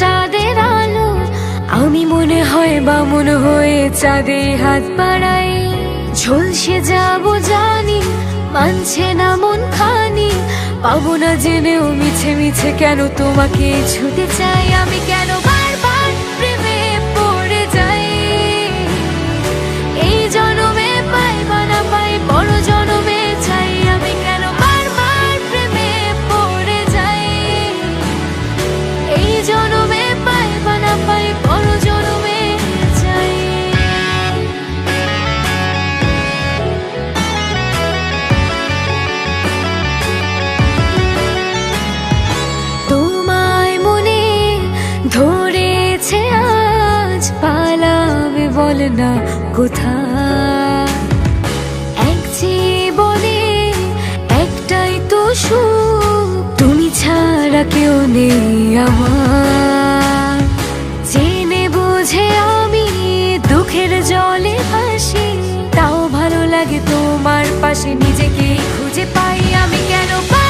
চাঁদের আলো, আমি মনে হয় বামন হয়ে চাঁদে হাত বাড়াই। ঝলসে যাব জানি, মানছে না মন খানি, পাবো না জেনেও মিছে মিছে কেন তোমাকে ছুটে চাই আমি কেন বল না কোথায়? এক জীবনে একটাই তো সুখ, তুমি ছাড়া কেউ নেই আমার। জেনে বুঝে আমি দুঃখের জলে ভাসি, তাও ভালো লাগে তোমার পাশে নিজেকে খুঁজে পাই। আমি কেন বারবার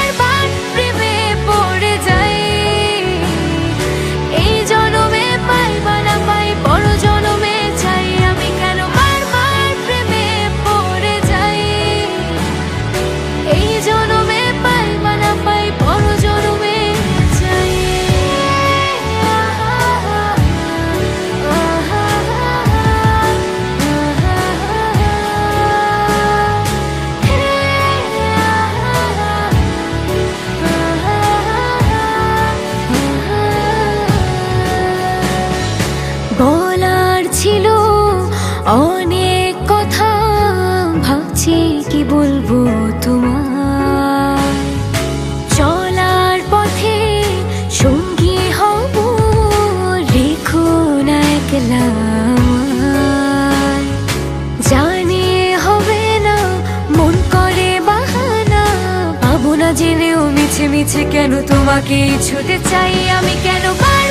ভাবছি কি বলব তোমার চলার পথে সঙ্গী হব, রেখো না একলা। জানি হবে না, মন করে বাহানা। পাবো না জেনেও মিছে মিছে কেন তোমাকে ছুটে চাই আমি? কেন বা